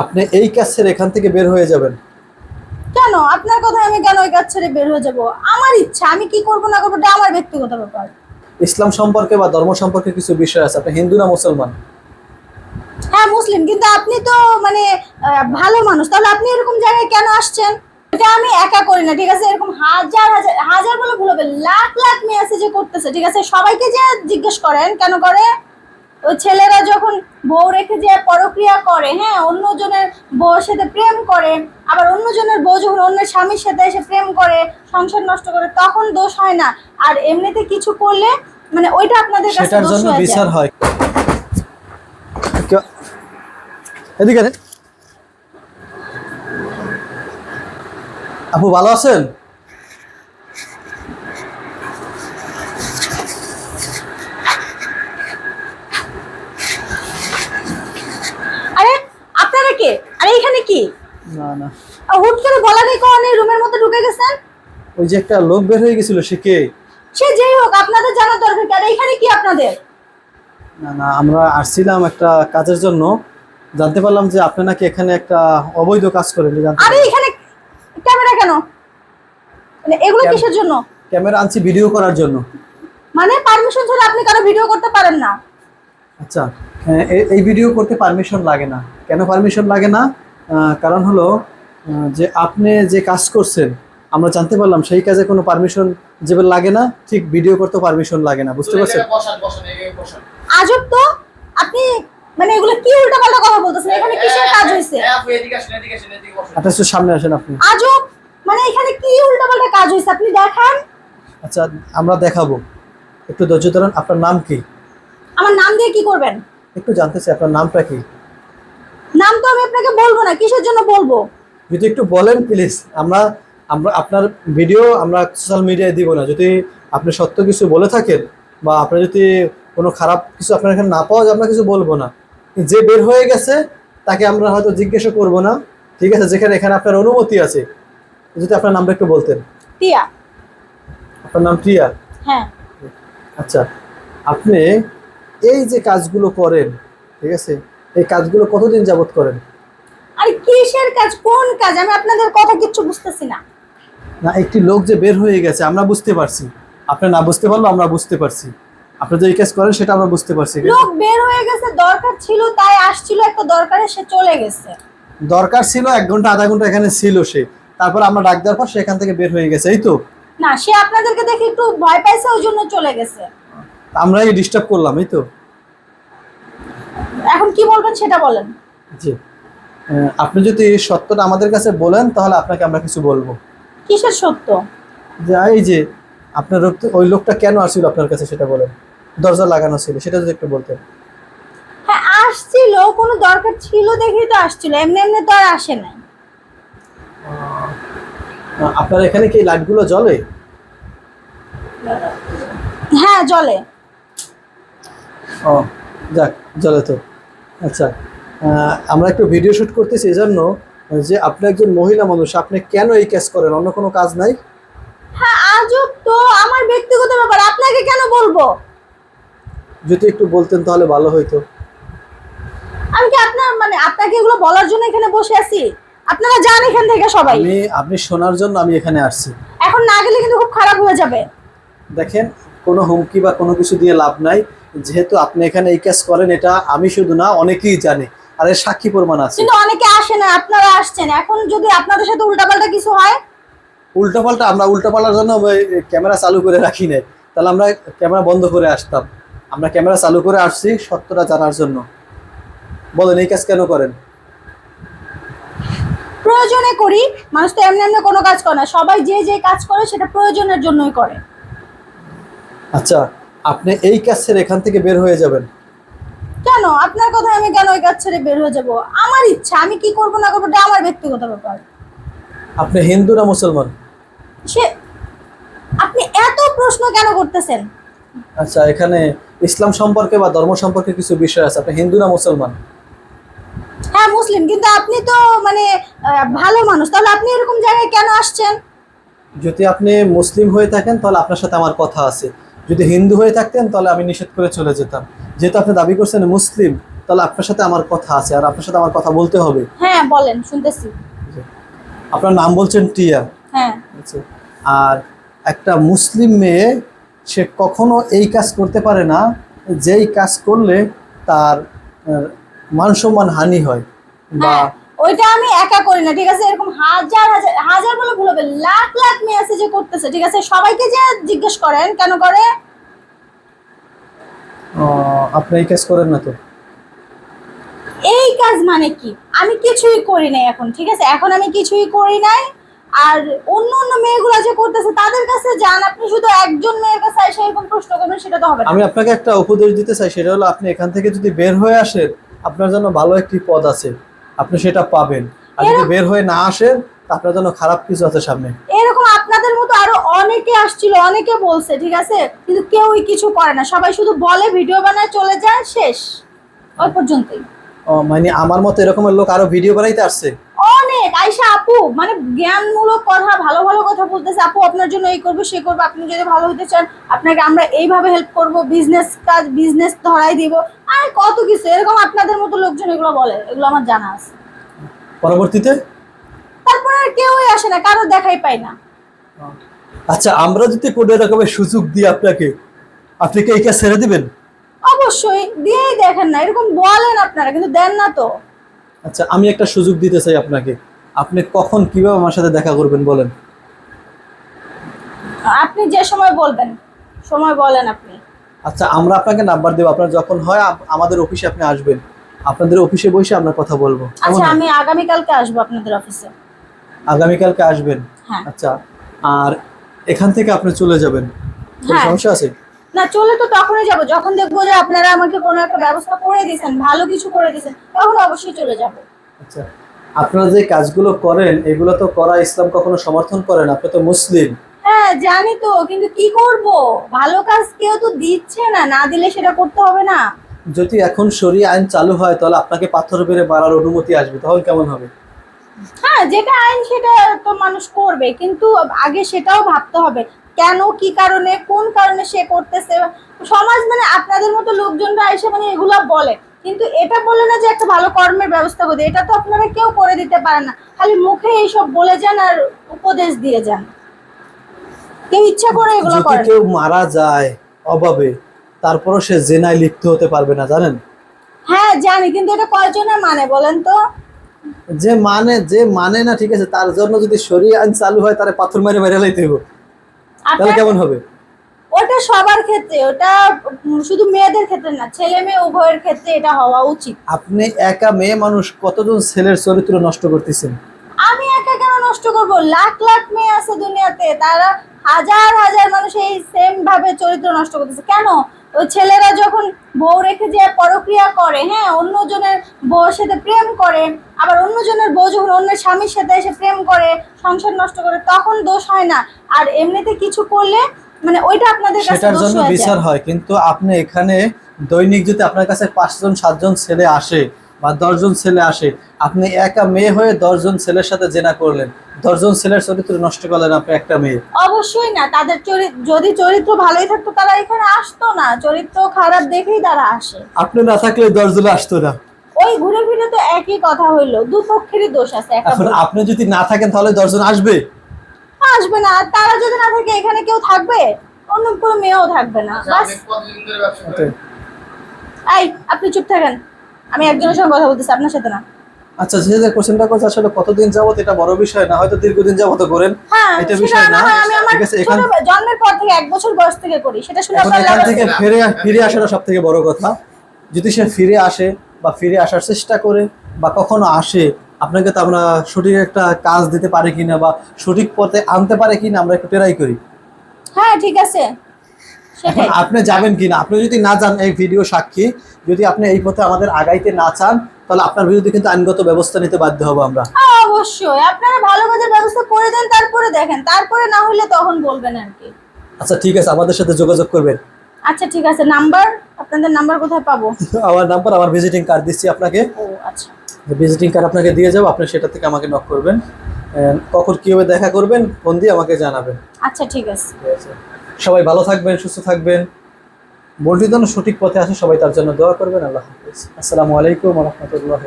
আপনি এই কাজ ছেড়ে এখান থেকে বের হয়ে যাবেন। কেন? আপনার কথায় আমি কেন ওই কাজ ছেড়ে বের হয়ে যাব? আমার ইচ্ছা আমি কি করব না করব এটা আমার ব্যক্তিগত ব্যাপার। ইসলাম সম্পর্কে বা ধর্ম সম্পর্কে কিছু বিষয় আছে আপনি হিন্দু না মুসলমান? হ্যাঁ মুসলিম কিন্তু আপনি তো মানে ভালো মানুষ তাহলে আপনি এরকম জায়গায় কেন আসছেন? এটা আমি একা করি না ঠিক আছে? এরকম হাজার হাজার হাজার বলে ভুল হবে লাখ লাখ যে করতেছে ঠিক আছে? সবাইকে যে জিজ্ঞেস করেন কেন করে? ছেলেরা যখন বউ রেখে যে পরক্রিয়া করে হ্যাঁ অন্যজনের বউর সাথে প্রেম করে আবার অন্যজনের বউ যখন অন্যের স্বামীর সাথে এসে প্রেম করে সংসার নষ্ট করে তখন দোষ হয় না। আর এমনিতে কিছু করলে মানে ওইটা আপনাদের কাছে সেটার দোষ জন্য বিচার হয়। কে- এদিকে আপু ভালো আছেন আরে আপনারা কে আরে এখানে কি? না না। আর হুট করে বলা নেই কখনই রুমের মধ্যে ঢুকে গেছেন? ওই যে একটা লোক বের হয়ে গেছিল সে কে? সে যেই হোক আপনাদের জানার দরকার কি? আর এখানে কি আপনাদের? না না আমরা আসছিলাম একটা কাজের জন্য। জানতে পারলাম যে আপনি নাকি এখানে একটা অবৈধ কাজ করেন জানতে আরে এখানে ক্যামেরা কেন? মানে এগুলো কিসের জন্য? ক্যামেরা আনছি ভিডিও করার জন্য। মানে পারমিশন ছাড়া আপনি কারও ভিডিও করতে পারেন না। আচ্ছা হ্যাঁ, এই ভিডিও করতে পারমিশন লাগে না। কেন পারমিশন লাগে না? কারণ হলো যে আপনি যে কাজ করছেন আমরা জানতে পারলাম সেই কাজে কোনো পারমিশন যেভাবে লাগে না ঠিক ভিডিও করতে পারমিশন লাগে না বুঝতে পারছেন? বসান বসান এই বসান। আজব তো! আপনি মানে এগুলো কি উল্টাপাল্টা কথা বলতেছেন? এখানে কিসের কাজ হয়েছে আপু এদিকে আসেন এদিকে আসেন এদিকে বসেন। আপনি একটু সামনে আসেন আপনি। আজব! মানে এখানে কি উল্টাপাল্টা কাজ হয়েছে আপনি দেখান। আচ্ছা আমরা দেখাবো। একটু ধৈর্য ধরেন আপনার নাম কি? আমার নাম দিয়ে কি করবেন? একটু জানতে চাই আপনার নামটা কি? নাম তো আমি আপনাকে বলব না কিসের জন্য বলব? যদি একটু বলেন প্লিজ আমরা আমরা আপনার ভিডিও আমরা সোশ্যাল মিডিয়ায় দিব না। যদি আপনি সত্য কিছু বলে থাকেন বা আপনার যদি কোনো খারাপ কিছু আপনার এখানে না পাওয়া যায় আমরা কিছু বলব না। যে বের হয়ে গেছে তাকে আমরা হয়তো জিজ্ঞাসা করব না। ঠিক আছে যেখানে এখানে আপনার অনুমতি আছে। যদি আপনার নামটা একটু বলতেন। টিয়া। আপনার নাম প্রিয়া হ্যাঁ। আচ্ছা আপনি এই যে কাজগুলো করেন ঠিক আছে এই কাজগুলো কতদিন যাবত করেন? আরে কিসের কাজ? কোন কাজ? আমি আপনাদের কথা কিচ্ছু বুঝতেছি না। না একটি লোক যে বের হয়ে গেছে আমরা বুঝতে পারছি। আপনি না বুঝতে পারল আমরা বুঝতে পারছি। আপনি যে এই কাজ করেন সেটা আমরা বুঝতে পারছি। লোক বের হয়ে গেছে দরকার ছিল তাই আসছিল একটা দরকারে সে চলে গেছে। দরকার ছিল এক ঘণ্টা আধা ঘণ্টা এখানে ছিল সে। তারপর আমরা ডাক দেওয়ার পর সে এখান থেকে বের হয়ে গেছে এই তো? না সে আপনাদেরকে দেখে একটু ভয় পাইছে ওই জন্য চলে গেছে। আমরাই ডিস্টার্ব করলাম এই তো? এখন কি বলবেন সেটা বলেন। জি। আপনি যদি সত্যটা আমাদের কাছে বলেন তাহলে আপনাকে আমরা কিছু বলব। কিসের সত্য? যে এই যে আপনার ওই লোকটা কেন আসছিল আপনার কাছে সেটা বলেন। দরজা লাগানো ছিল সেটা যদি একটু বলতেন। হ্যাঁ আসছিল কোনো দরকার ছিল দেখেই তো আসছিল এমনি এমনি তো আর আসে নাই। আপনার এখানে কি লাইটগুলো জ্বলে? হ্যাঁ জলে ও যাক জ্বলে তো। আচ্ছা আমরা একটু ভিডিও শুট করতেছি এই জন্য যে আপনি একজন মহিলা মানুষ আপনি কেন এই কাজ করেন? অন্য কোনো কাজ নাই? হ্যাঁ আজব তো আমার ব্যক্তিগত ব্যাপার আপনাকে কেন বলব? যদি একটু বলতেন তাহলে ভালো হইতো। আমি কি আপনার মানে আপনাকে এগুলো বলার জন্য এখানে বসে আছি? আপনারা যান এখান থেকে সবাই। আমি আপনি শোনার জন্য আমি এখানে আসছি। এখন না গেলে কিন্তু খুব খারাপ হয়ে যাবে। দেখেন কোনো হুমকি বা কোনো কিছু দিয়ে লাভ নাই। যেহেতু আপনি এখানে এই কাজ করেন এটা আমি শুধু না অনেকেই জানে। আর এর সাক্ষী প্রমাণ আছে। কিন্তু অনেকে আসে না আপনারা আসছেন। এখন যদি আপনাদের সাথে উল্টাপাল্টা কিছু হয়? উল্টাপাল্টা আমরা উল্টাপাল্টার জন্য ক্যামেরা চালু করে রাখি নাই। তাহলে আমরা ক্যামেরা বন্ধ করে আসতাম। আমরা ক্যামেরা চালু করে আসছি সত্যটা জানার জন্য। বলেন এই কাজ কেন করেন? প্রয়োজনে করি মানুষ তো এমনি এমনি কোনো কাজ করে না। সবাই যে যে কাজ করে সেটা প্রয়োজনের জন্যই করে। আচ্ছা আপনি এই কাজ ছেড়ে এখান থেকে বের হয়ে যাবেন। কেন? আপনার কথায় আমি কেন ওই কাজ ছেড়ে বের হয়ে যাব? আমার ইচ্ছা আমি কি করব না করব এটা আমার ব্যক্তিগত ব্যাপার। আপনি হিন্দু না মুসলমান? সে আপনি এত প্রশ্ন কেন করতেছেন? আচ্ছা এখানে ইসলাম সম্পর্কে বা ধর্ম সম্পর্কে কিছু বিষয় আছে। আপনি হিন্দু না মুসলমান? হ্যাঁ মুসলিম কিন্তু আপনি তো মানে ভালো মানুষ। তাহলে আপনি এরকম জায়গায় কেন আসছেন? যদি আপনি মুসলিম হয়ে থাকেন তাহলে আপনার সাথে আমার কথা আছে। যদি হিন্দু হয়ে থাকতেন তাহলে আমি নিষেধ করে চলে যেতাম। যেহেতু আপনি দাবি করছেন মুসলিম তাহলে আপনার সাথে আমার কথা আছে আর আপনার সাথে আমার কথা বলতে হবে। হ্যাঁ বলেন শুনতেছি। আপনার নাম বলছেন টিয়া। হ্যাঁ। আচ্ছা। আর একটা মুসলিম মেয়ে সে কখনো এই কাজ করতে পারে না যেই কাজ করলে তার আহ, মান সম্মান হানি হয় বা হ্যাঁ ওইটা আমি একা করি না ঠিক আছে? এরকম হাজার হাজার হাজার বলে ভুল হবে লাখ আছে যে করতেছে ঠিক আছে? সবাইকে যে জিজ্ঞেস করেন কেন করে? আপনি এই কাজ করেন না তো? এই কাজ মানে কি? আমি কিছুই করি নাই এখন ঠিক আছে? এখন আমি কিছুই করি নাই। আর অন্য অন্য মেয়েগুলো যে করতেছে তাদের কাছে যান আপনি শুধু একজন মেয়ের কাছে এসে এরকম প্রশ্ন করবেন সেটা তো হবে না। আমি আপনাকে একটা উপদেশ দিতে চাই সেটা হলো আপনি এখান থেকে যদি বের হয়ে আসেন আপনার জন্য ভালো একটি পদ আছে আপনি সেটা পাবেন। আর যদি বের হয়ে না আসেন আপনার জন্য খারাপ কিছু আছে সামনে। এরকম আপনাদের মতো আরও অনেকে আসছিল অনেকে বলছে ঠিক আছে? কিন্তু কেউই কিছু করে না। সবাই শুধু বলে ভিডিও বানায় চলে যায় শেষ। ওই পর্যন্তই। ও, মানে আমার মতো এরকমের লোক আরও ভিডিও বানাইতে আসছে? অনেক। আইসা আপু মানে জ্ঞানমূলক কথা ভালো ভালো কথা বলতেছে। আপু আপনার জন্য এই করব সে করব আপনি যদি ভালো হতে চান আপনাকে আমরা এইভাবে হেল্প করব বিজনেস কাজ বিজনেস ধরাই দিব। আর কত কিছু এরকম আপনাদের মতো লোকজন এগুলো বলে এগুলো আমার জানা আছে। পরবর্তীতে? তারপরে আর কেউই আসে না কারও দেখাই পাই না। আচ্ছা আমরা যদি কোনো রকমের সুযোগ দিই আপনাকে আপনি কি এই কাজ ছেড়ে দিবেন? অবশ্যই দিয়েই দেখেন না এরকম বলেন আপনারা কিন্তু দেন না তো। আচ্ছা আমি একটা সুযোগ দিতে চাই আপনাকে। আপনি কখন কীভাবে আমার সাথে দেখা করবেন বলেন? আপনি যে সময় বলবেন সময় বলেন আপনি। আচ্ছা আমরা আপনাকে নাম্বার দেবো আপনার যখন হয় আপ- আমাদের অফিসে আপনি আসবেন। আপনাদের অফিসে বসে আমরা কথা বলব কেমন আচ্ছা হয়? আমি আগামীকালকে আসব আপনাদের অফিসে। আগামীকালকে আসবেন? হ্যাঁ। আচ্ছা আর এখান থেকে আপনি চলে যাবেন। হ্যাঁ। সমস্যা আছে? না চলে তো তখনই যাব। যখন দেখব যে আপনারা আমাকে কোনো একটা ব্যবস্থা করে দিয়েছেন ভালো কিছু করে দিয়েছেন তখন অবশ্যই চলে যাব। আচ্ছা আপনারা যে কাজগুলো করেন এগুলো তো করা ইসলাম কখনো সমর্থন করেন আপনি তো মুসলিম। হ্যাঁ জানি তো কিন্তু কি করব? ভালো কাজ কেউ তো দিচ্ছে না না দিলে সেটা করতে হবে না। যদি এখন সরিয়ে আইন চালু হয় তাহলে আপনাকে পাথর বেড়ে বাড়ার অনুমতি আসবে তখন কেমন হবে? হ্যাঁ যেটা আইন সেটা তো মানুষ করবে কিন্তু আগে সেটাও ভাবতে হবে কেন কি কারণে কোন কারণে সে করতেছে? সমাজ মানে আপনাদের মতো লোকজনরা এসে মানে এগুলা বলে কিন্তু এটা বলে না যে একটা ভালো কর্মের ব্যবস্থা করে এটা তো আপনারা কেউ করে দিতে পারেন না খালি মুখে এইসব বলে যান আর উপদেশ দিয়ে যান। কেউ ইচ্ছা করে এগুলো করে কেউ মারা যায় অভাবে তারপরও সে জেনায় লিপ্ত হতে পারবে না জানেন? হ্যাঁ জানি কিন্তু এটা কয়জনের মানে বলেন তো? যে মানে যে মানে না ঠিক আছে তার জন্য যদি সরিয়ে আইন চালু হয় তারে পাথর মেরে মেরে লাইতে হবে তাহলে কেমন হবে? ওটা সবার ক্ষেত্রে ওটা শুধু মেয়েদের ক্ষেত্রে না ছেলে মেয়ে উভয়ের ক্ষেত্রে এটা হওয়া উচিত। আপনি একা মেয়ে মানুষ কতজন ছেলের চরিত্র নষ্ট করতেছেন? আমি একা কেন নষ্ট করব? লাখ লাখ মেয়ে আছে দুনিয়াতে তারা হাজার হাজার মানুষ এই সেম ভাবে চরিত্র নষ্ট করতেছে। কেন? ওই ছেলেরা যখন বউ রেখে যে পরক্রিয়া করে হ্যাঁ অন্যজনের বউয়ের সাথে প্রেম করে আবার অন্যজনের বউ যখন অন্য স্বামীর সাথে এসে প্রেম করে সংসার নষ্ট করে তখন দোষ হয় না। আর এমনিতে কিছু করলে মানে ওইটা আপনাদের কাছে সেটার জন্য বিচার হয় কিন্তু আপনি এখানে দৈনিক যদি আপনার কাছে পাঁচজন সাতজন ছেলে আসে বা দশজন ছেলে আসে আপনি একা মেয়ে হয়ে দশজন ছেলের সাথে জেনা করলেন দশজন ছেলের চরিত্র নষ্ট করলেন আপনি একটা মেয়ে। অবশ্যই না তাদের চরিত্র যদি চরিত্র ভালোই থাকতো তারা এখানে আসতো না চরিত্র খারাপ দেখেই তারা আসে। আপনি না থাকলে দশজনে আসতো না। ওই ঘুরে ফিরে তো একই কথা হইল দুপক্ষেরই দোষ আছে এখন আপনি যদি না থাকেন তাহলে দশজন আসবে? আসবে না আর তারা যদি না থাকে এখানে কেউ থাকবে? অন্য কোনো মেয়েও থাকবে না আচ্ছা, বাস? এই আপনি চুপ থাকেন। আমি একজনের সঙ্গে কথা বলতেছি আপনার সাথে না। আচ্ছা যে যে কোশ্চেনটা করছে আসলে কতদিন যাবত এটা বড় বিষয় না হয়তো দীর্ঘদিন যাবত করেন। হ্যাঁ এটা বিষয় না আমার ঠিক আছে এখান জন্মের পর থেকে এক বছর বয়স থেকে করি সেটা শুনে আপনার এখান থেকে ফিরে ফিরে আসাটা সব থেকে বড় কথা। যদি সে ফিরে আসে বা ফিরে আসার চেষ্টা করে বা কখনো আসে আপনাকে তো আমরা সঠিক একটা কাজ দিতে পারি কিনা বা সঠিক পথে আনতে পারে কিনা আমরা একটু ট্রাই করি। হ্যাঁ ঠিক আছে। এখন আপনি যাবেন কিনা? আপনি যদি না যান এই ভিডিও সাক্ষী যদি আপনি এই পথে আমাদের আগাইতে না চান তাহলে আপনার বিরুদ্ধে কিন্তু আইনগত ব্যবস্থা নিতে বাধ্য হব আমরা। অবশ্যই। আপনারা ভালো কাজের ব্যবস্থা করে দেন তারপরে দেখেন। তারপরে না হলে তখন বলবেন আর কি। আচ্ছা ঠিক আছে আমাদের সাথে যোগাযোগ করবেন। আচ্ছা ঠিক আছে। নাম্বার? আপনাদের নাম্বার কোথায় পাবো? আমার নাম্বার আমার ভিজিটিং কার্ড দিচ্ছি আপনাকে। ও আচ্ছা। ভিজিটিং কার্ড আপনাকে দিয়ে যাব আপনি সেটা থেকে আমাকে নক করবেন। কখন কীভাবে দেখা করবেন ফোন দিয়ে আমাকে জানাবেন। আচ্ছা ঠিক আছে। ঠিক আছে। সবাই ভালো থাকবেন, সুস্থ থাকবেন। বর্ধিত সঠিক পথে আসে সবাই তার জন্য দোয়া করবেন। আল্লাহ হাফিজ। আসসালামু আলাইকুম রহমতুল্লাহ